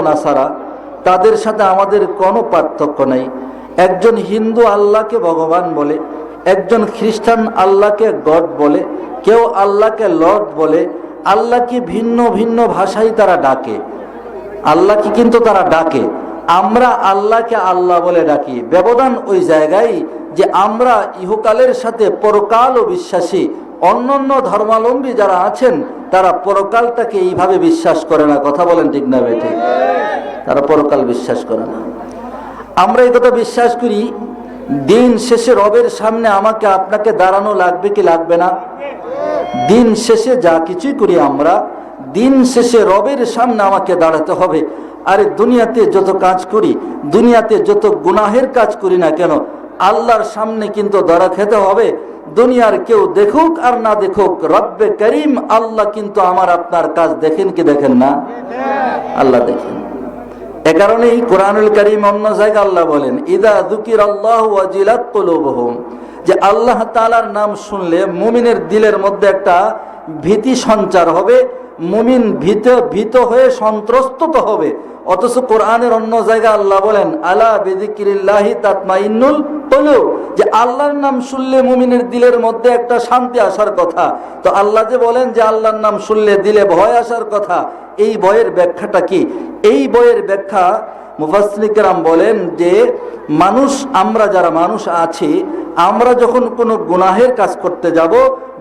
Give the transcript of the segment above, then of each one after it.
নাসারা তাদের সাথে আমাদের কোনো পার্থক্য নেই। একজন হিন্দু আল্লাহকে ভগবান বলে, একজন খ্রিস্টান আল্লাহকে গড বলে, কেউ আল্লাহকে লর্ড বলে, আল্লাহকে ভিন্ন ভিন্ন ভাষায় তারা ডাকে। আল্লাহকে কিন্তু তারা ডাকে। আমরা আল্লাহকে আল্লাহ বলে ডাকি। ব্যবধান ওই জায়গায় যে আমরা ইহকালের সাথে পরকালও বিশ্বাসী অন্যান্য ধর্মাবলম্বী যারা আছেন, তারা পরকালটাকে এইভাবে বিশ্বাস করে না। কথা বলেন ঠিক না বেঠে? তারা পরকাল বিশ্বাস করে না। আমরা এই কথা বিশ্বাস করি, দিন শেষে রবের সামনে আমাকে আপনাকে দাঁড়ানো লাগবে কি লাগবে না? দিন শেষে যা কিছুই করি আমরা, দিন শেষে রবের সামনে আমাকে দাঁড়াতে হবে। আরে দুনিয়াতে যত কাজ করি, দুনিয়াতে যত গুনাহের কাজ করি না কেন আল্লাহর সামনে কিন্তু ধরা খেতে হবে। দুনিয়ার কেউ দেখুক আর না দেখুক, রব্বে করিম আল্লাহ কিন্তু আমার আপনার কাজ দেখেন কি দেখেন না? আল্লাহ দেখেন। এ কারণেই কোরআনুল করিম অন্য জায়গা আল্লাহ বলেন, ইদা দুকির আল্লাহ ওয়াজিলাত যে আল্লাহ তালার নাম শুনলে মুমিনের দিলের মধ্যে একটা ভীতি সঞ্চার হবে, মুমিন ভীত ভীত হয়ে সন্ত্রস্ত হবে। অথচ কোরআনের অন্য জায়গায় আল্লাহ বলেন, আলা বেদিকিরিল্লাহি তাতমাইন্নুল কুলুব যে আল্লাহর নাম শুনলে মুমিনের দিলের মধ্যে একটা শান্তি আসার কথা তো আল্লাহ যে বলেন যে আল্লাহর নাম শুনলে দিলে ভয় আসার কথা, এই বইয়ের ব্যাখ্যাটা কি এই বইয়ের ব্যাখ্যা মুফাসলিকরাম বলেন যে, মানুষ, আমরা যারা মানুষ আছি, আমরা যখন কোনো গুনাহের কাজ করতে যাব,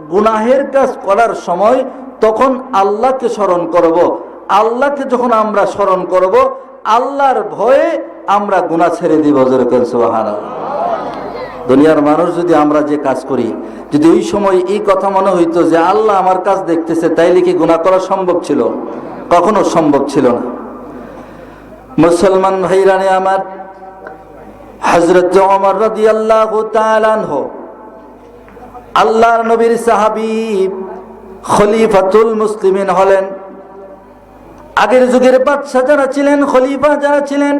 গুনাহের কাজ করার সময় তখন আল্লাহকে স্মরণ করব। আল্লাহকে যখন আমরা স্মরণ করব, আল্লাহর ভয়ে আমরা গুনাহ ছেড়ে দিব দুনিয়ার মানুষ যদি আমরা যে কাজ করি, যদি ওই সময় এই কথা মনে হইতো যে আল্লাহ আমার কাজ দেখতেছে, তাইলে কি গুণা করা সম্ভব ছিল? কখনো সম্ভব ছিল না। মুসলমান ভাইরানে আমার হজরত আল্লাহ আল্লাহর নবীর সাহাবি খলিফাতুল মুসলিমিন হলেন। আগের যুগের বাদশাহ যারা ছিলেন, খলিফা যারা ছিলেন,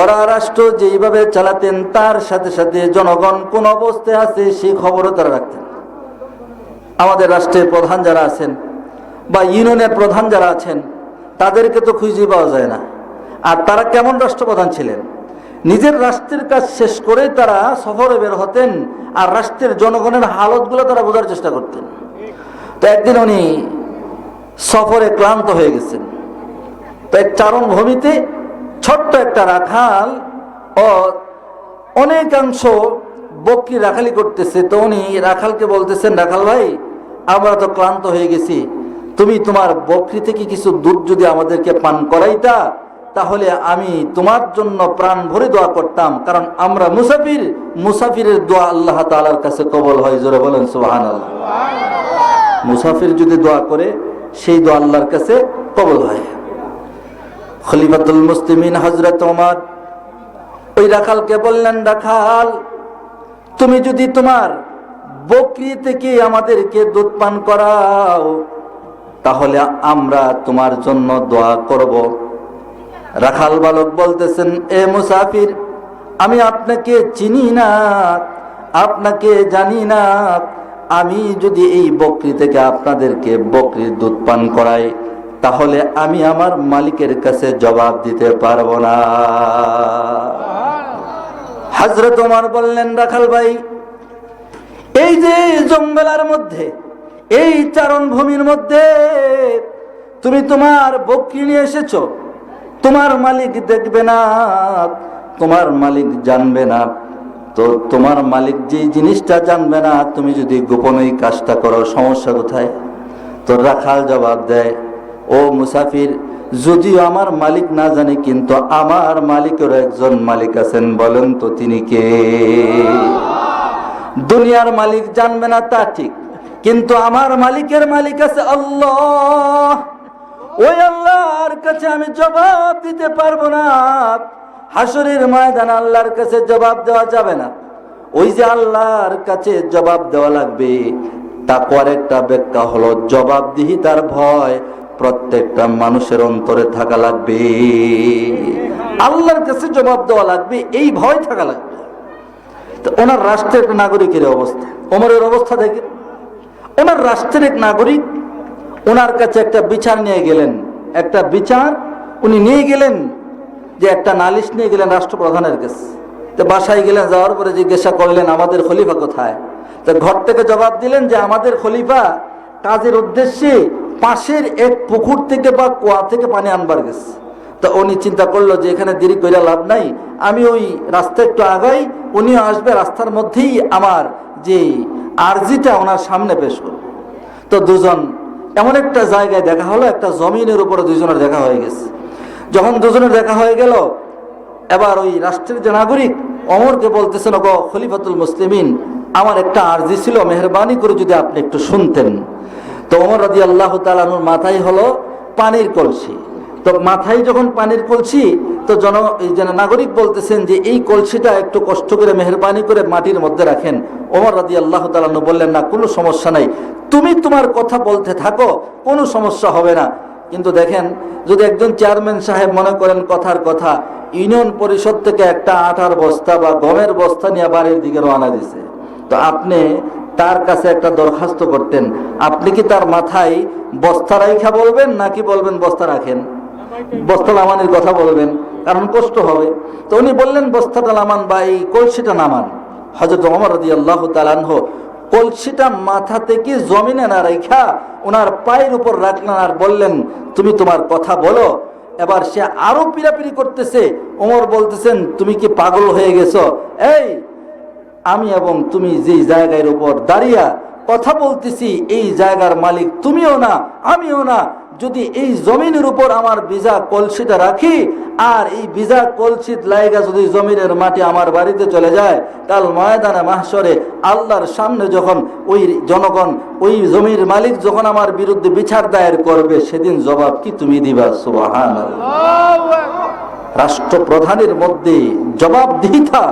ওরা রাষ্ট্র যেইভাবে চালাতেন, তার সাথে সাথে জনগণ কোন অবস্থায় আছে সেই খবরও তারা রাখতেন। আমাদের রাষ্ট্রের প্রধান যারা আছেন বা ইউনিয়নের প্রধান যারা আছেন, তাদেরকে তো খুঁজে পাওয়া যায় না। আর তারা কেমন রাষ্ট্রপ্রধান ছিলেন? নিজের রাষ্ট্রের কাজ শেষ করে তারা সফরে বের হতেন আর রাষ্ট্রের জনগণের হালতগুলো তারা বোঝার চেষ্টা করতেন। তো একদিন উনি সফরে ক্লান্ত হয়ে গেছেন। তো এক চারণভূমিতে ছোট্ট একটা রাখাল ও অনেকাংশ বকরি রাখালি করতেছে। তো উনি রাখালকে বলতেছেন, রাখাল ভাই, আমরা তো ক্লান্ত হয়ে গেছি। তুমি তোমার বকরি থেকে কিছু দুধ যদি আমাদেরকে পান করাইতা, তাহলে আমি তোমার জন্য প্রাণ ভরে দোয়া করতাম। কারণ আমরা মুসাফির, মুসাফিরের দোয়া আল্লাহ তালার কাছে কবল হয়। জোরে বলেন সোহান আল্লাহ মুসাফির যদি দোয়া করে সেই দোয়া আল্লাহর কাছে কবল হয়। খলিফাতুল মুসলিমিন হজরত ওমর, ওই রাখালকে বললেন, রাখাল, তুমি যদি তোমার বকরি থেকে আমাদেরকে দুধ পান করাও, তাহলে আমরা তোমার জন্য দোয়া করব। রাখাল বালক বলতেছেন, এ মুসাফির, আমি আপনাকে চিনি না, আপনাকে জানি না আমি যদি এই বকরি থেকে আপনাদেরকে বকরির দুধ পান করাই, তাহলে আমি আমার মালিকের কাছে জবাব দিতে পারব না। হাজরত ওমর বললেন, রাখাল ভাই, এই যে জঙ্গলার মধ্যে, এই চারণ ভূমির মধ্যে তুমি তোমার বকরি নিয়ে এসেছ, তোমার মালিক দেখবে না, তোমার মালিক জানবে না। তো তোমার মালিক যে জিনিসটা জানবে না, তুমি যদি গোপন কাজটা করো, সমস্যা কোথায়? তো রাখাল জবাব দেয়, ও মুসাফির, যদিও আমার মালিক না জানে, কিন্তু আমার মালিকের একজন মালিক আছেন, বলেন তো তিনি কে? দুনিয়ার মালিক জানবে না তা ঠিক, কিন্তু আমার মালিকের মালিক আছে আল্লাহ। ওই আল্লাহর কাছে আমি জবাব দিতে পারব না। হাসরের ময়দান আল্লাহর কাছে জবাব দেওয়া যাবে না। ওই যে আল্লাহর কাছে জবাব দেওয়া লাগবে তাকওয়ার একটা ব্যাখ্যা হলো জবাবদিহি তার ভয় প্রত্যেকটা মানুষের অন্তরে থাকা লাগবে। আল্লাহর কাছে জবাব দেওয়া লাগবে, এই ভয় থাকা লাগবে। তো ওনার রাষ্ট্রের এক নাগরিকের অবস্থা। ওমরের অবস্থা দেখে। ওনার রাষ্ট্রের এক নাগরিক, ওনার কাছে একটা বিচার নিয়ে গেলেন। একটা বিচার উনি নিয়ে গেলেন। যে একটা নালিশ নিয়ে গেলেন রাষ্ট্রপ্রধানের কাছে। তো বাসায় গেলেন, যাওয়ার পরে জিজ্ঞাসা করলেন, আমাদের খলিফা কোথায়? তো ঘর থেকে জবাব দিলেন যে, আমাদের খলিফা কাজের উদ্দেশ্যে পাশের এক পুকুর থেকে বা কুয়া থেকে পানি আনবার গেছে। তো উনি চিন্তা করল যে, এখানে দেরি করে লাভ নাই। আমি ওই রাস্তা একটু আগাই, উনিও আসবে রাস্তার মধ্যেই আমার যে আর্জিটা ওনার সামনে পেশ করবে। তো দুজন, এমন একটা জায়গায় দেখা হলো, একটা জমিনের উপরে দুজনের দেখা হয়ে গেছে। যখন দুজনের দেখা হয়ে গেল, এবার ওই রাষ্ট্রের যে নাগরিক অমরকে বলতেছেন, ওগো খলিফাতুল মুসলিমিন, আমার একটা আর্জি ছিল, মেহরবানি করে যদি আপনি একটু শুনতেন। তো অমর রাজি আল্লাহ তালানুর মাথায় হলো পানির কলসি। তো মাথায় যখন পানির কলসি, তো জন, এই যেন নাগরিক বলতেছেন যে এই কলসিটা একটু কষ্ট করে মেহরবানি করে মাটির মধ্যে রাখেন। ওমর রাজি আল্লাহ তালানু বললেন, না, কোনো সমস্যা নাই। তুমি তোমার কথা বলতে থাকো, কোনো সমস্যা হবে না। কিন্তু দেখেন, যদি একজন চেয়ারম্যান সাহেব মনে করেন কথার কথা, ইউনিয়ন পরিষদ থেকে একটা আটার বস্তা বা গমের বস্তা নিয়ে বাড়ির দিকে রওনা দিছে তো আপনি তার কাছে একটা দরখাস্ত করতেন। আপনি কি তার মাথায় বস্তা রাইখা বলবেন, নাকি বলবেন বস্তা রাখেন? বস্তা নামানের কথা বলবেন, কারণ কষ্ট হবে। তো উনি বললেন, বস্তাটা নামান বা এই কলসিটা নামান। হজরত অমর রদি আল্লাহ তালানহ কলসিটা মাথা থেকে জমিনে না রেখা ওনার পায়ের উপর রাখলেন আর বললেন, তুমি তোমার কথা বলো। এবার সে আরও পিড়াপিড়ি করতেছে। ওমর বলতেছেন, তুমি কি পাগল হয়ে গেছো? এই, আমি এবং তুমি যেই জায়গার উপর দাঁড়িয়া কথা বলতেছি, এই জায়গার মালিক তুমিও না, আমিও না। যদি এই জমিনের উপর আমার বিজা কলসিটা রাখি, আর এই বিজা কলসিত লাইগা যদি জমিনের মাটি আমার বাড়িতে চলে যায় কাল ময়দানে মাহসরে আল্লাহর সামনে যখন ওই জনগণ, ওই জমির মালিক যখন আমার বিরুদ্ধে বিচার দায়ের করবে, সেদিন জবাব কি তুমি দিবা? সুবাহান রাষ্ট্রপ্রধানের মধ্যে জবাবদিহিতা,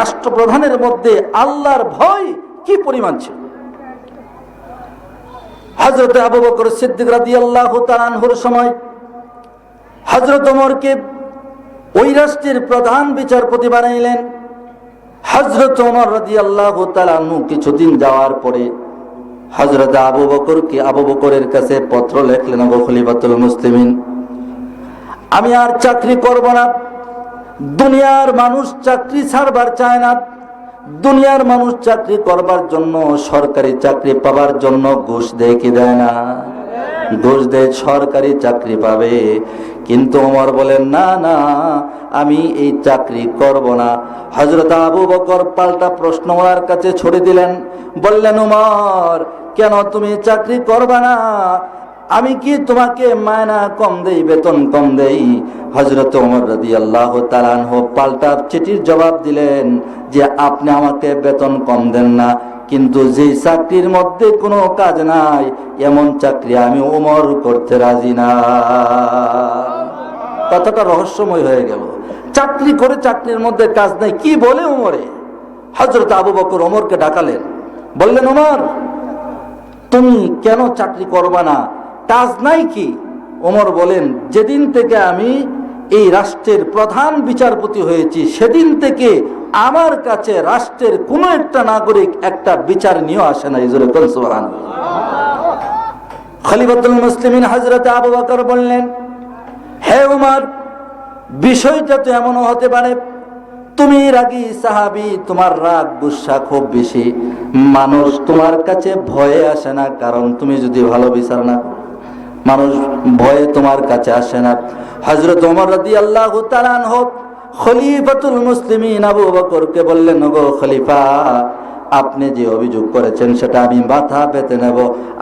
রাষ্ট্রপ্রধানের মধ্যে আল্লাহর ভয় কি পরিমাণ ছিল? হজরত আবু বকর সিদ্দিক রাদি আল্লাহ তালানহুর সময় হজরত ওমরকে ওই রাষ্ট্রের প্রধান বিচারপতি বানাইলেন। হজরত ওমর রাদি আল্লাহ তালানহু কিছুদিন যাওয়ার পরে হজরত আবু বকরকে আবু বকরের কাছে পত্র লেখলেন, আবু খলিফাতুল মুসলিমিন, আমি আর চাকরি করব না। দুনিয়ার মানুষ চাকরি ছাড়বার চায় না। দুনিয়ার মানুষ চাকরি করবার জন্য, সরকারি চাকরি পাবার জন্য ঘুষ দেয় কি দেয় না? ঘুষ দেয়, সরকারি চাকরি পাবে। কিন্তু ওমর বলেন, না না, আমি এই চাকরি করব না। হজরত আবু বকর পাল্টা প্রশ্ন ওনার কাছে ছড়ে দিলেন। বললেন উমর কেন তুমি চাকরি করবা না? আমি কি তোমাকে মায়না কম দেই, বেতন কম দেই? হজরত ওমর রাদি আল্লাহ তালানহ পাল্টা চিঠির জবাব দিলেন যে, আপনি আমাকে বেতন কম দেন না, কিন্তু যেই চাকরির মধ্যে কোনো কাজ নাই, এমন চাকরি আমি ওমর করতে রাজি না। কথাটা রহস্যময় হয়ে গেল। চাকরি করে চাকরির মধ্যে কাজ নাই, কি বলে ওমরে? হজরত আবু বকর ওমরকে ডাকালেন। বললেন, ওমর, তুমি কেন চাকরি করবা না? কাজ নাই কি? ওমর বলেন, যেদিন থেকে আমি এই রাষ্ট্রের প্রধান বিচারপতি হয়েছি, সেদিন থেকে আমার কাছে রাষ্ট্রের কোন একটা নাগরিক একটা বিচার নিয়েও আসে না ইজুরে কনসুবাহান খলিফাতুল মুসলিমিন হজরত আবু বকর বললেন, হে উমার, বিষয়টা তো এমনও হতে পারে, তুমি রাগী সাহাবি, তোমার রাগ গুসা খুব বেশি। মানুষ তোমার কাছে ভয়ে আসে না, কারণ তুমি যদি ভালো বিচার না করো। মানুষ ভয়ে তোমার কাছে আসে না। হজরত ওমর রাদি আল্লাহ হোক খলিফাতুল মুসলিমিন আবু বকরকে বললেন গো খলিফা, আপনি যে অভিযোগ করেছেন সেটা আমি মাথা পেতে নেব।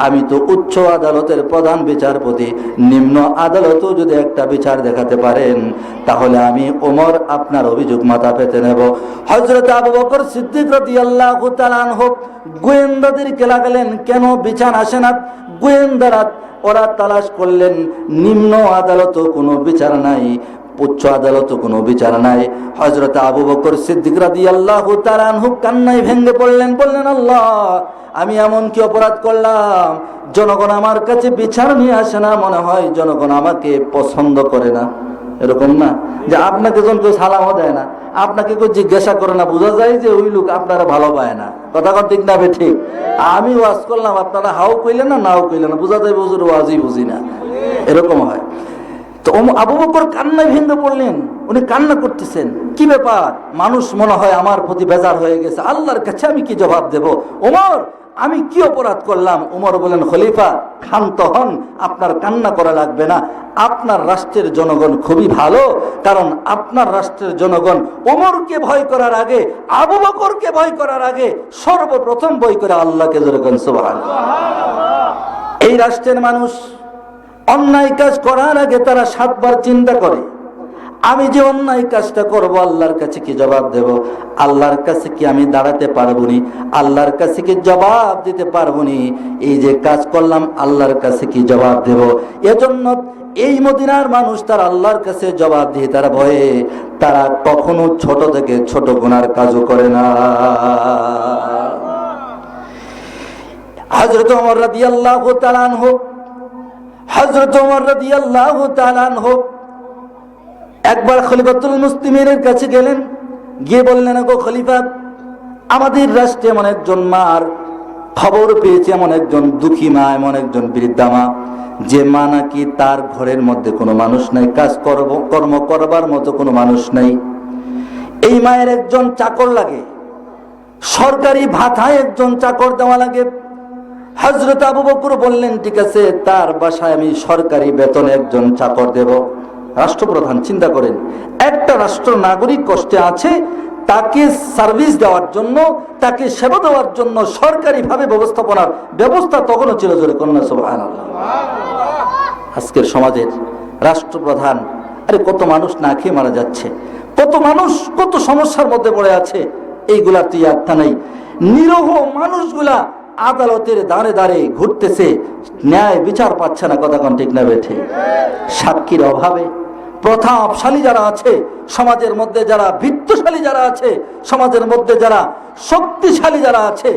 আমি তো উচ্চ আদালতের প্রধান বিচারপতি, নিম্ন আদালতেও যদি একটা বিচার দেখাতে পারেন, তাহলে আমি ওমর আপনার অভিযোগ মাথা পেতে নেব। হজরত আবু বকর সিদ্দিক রদি আল্লাহ হোক গোয়েন্দাদেরকে লাগালেন, কেন বিচার আসে না? গোয়েন্দারা ওরা তালাশ করলেন, নিম্ন আদালতও কোনো বিচার নাই, উচ্চ আদালত কোনো বিচার নাই। হজরত আবু বকর সিদ্দিক রাদি আল্লাহ তারানহু কান্নাই ভেঙ্গে পড়লেন, বললেন, আল্লাহ, আমি এমন কি অপরাধ করলাম? জনগণ আমার কাছে বিচার নিয়ে আসে না, মনে হয় জনগণ আমাকে পছন্দ করে না। এরকম না যে আপনাকে জন কেউ সালামও দেয় না, আপনাকে কেউ জিজ্ঞাসা করে না, বোঝা যায় যে ওই লোক আপনারা ভালো পায় না। কথা কথা ঠিক না ঠিক। আমি ওয়াজ করলাম, আপনারা হাও কইলেন না, নাও কইলেন না, বোঝা যায় বুঝুর ওয়াজই বুঝি না। এরকম হয়। তো আবু বকর কান্নায় ভেঙে পড়লেন, উনি কান্না করতেছেন। কি ব্যাপার? মানুষ মনে হয় আমার প্রতি বেজার হয়ে গেছে। আল্লাহর কাছে আমি কি জবাব দেব? ওমর আমি কি অপরাধ করলাম? উমর বলেন, খলিফা, ক্ষান্ত হন, আপনার কান্না করা লাগবে না। আপনার রাষ্ট্রের জনগণ খুবই ভালো, কারণ আপনার রাষ্ট্রের জনগণ ওমরকে ভয় করার আগে, আবু বকরকে ভয় করার আগে সর্বপ্রথম ভয় করে আল্লাহকে যেরকম সুবহান এই রাষ্ট্রের মানুষ অন্যায় কাজ করার আগে তারা সাতবার চিন্তা করে। আমি যে অন্যায় কাজটা করব, আল্লাহর কাছে কি জবাব দেব? আল্লাহর কাছে কি আমি দাঁড়াতে পারব নি আল্লাহর কাছে কি জবাব দিতে পারব নি এই যে কাজ করলাম, আল্লাহর কাছে কি জবাব দেব? এজন্য এই মদিনার মানুষ তার আল্লাহর কাছে জবাব দিয়ে তারা ভয়ে তারা কখনো ছোট থেকে ছোট গুনার কাজও করে না। হজরত অমর রাদি আল্লাহ তালান হোক হজরত অমর রাদি আল্লাহ তালান হোক একবার খলিফাতুল মুসলিমের কাছে গেলেন, গিয়ে বললেন গো খলিফা, আমাদের রাষ্ট্রে এমন একজন মার খবর পেয়েছে এমন একজন দুঃখী মা, এমন একজন বৃদ্ধা মা, যে মা নাকি তার ঘরের মধ্যে কোনো মানুষ নাই, কাজ করব, কর্ম করবার মতো কোনো মানুষ নাই। এই মায়ের একজন চাকর লাগে, সরকারি ভাতায় একজন চাকর দেওয়া লাগে। হজরত আবু বকর বললেন, ঠিক আছে, তার বাসায় আমি সরকারি বেতনে একজন চাকর দেব। রাষ্ট্রপ্রধান চিন্তা করেন, একটা রাষ্ট্র নাগরিক কষ্টে আছে, তাকে সার্ভিস দেওয়ার জন্য, তাকে সেবা দেওয়ার জন্য সরকারিভাবে ব্যবস্থাপনার ব্যবস্থা তখনও ছিল জোরে কন্যা সোহান আজকের সমাজের রাষ্ট্রপ্রধান, আরে কত মানুষ না খেয়ে মারা যাচ্ছে, কত মানুষ কত সমস্যার মধ্যে পড়ে আছে এইগুলার তুই আত্মা নেই। নিরহ মানুষগুলা আদালতের দাঁড়ে দাঁড়ে ঘুরতেছে, ন্যায় বিচার পাচ্ছে না, কথা ঠিক না বেঠে। সাক্ষীর অভাবে প্রতাপশালী যারা আছে, সমাজের মধ্যে যারা বৃত্তশালী যারা আছে, সমাজের মধ্যে যারা শক্তিশালী যারা আছে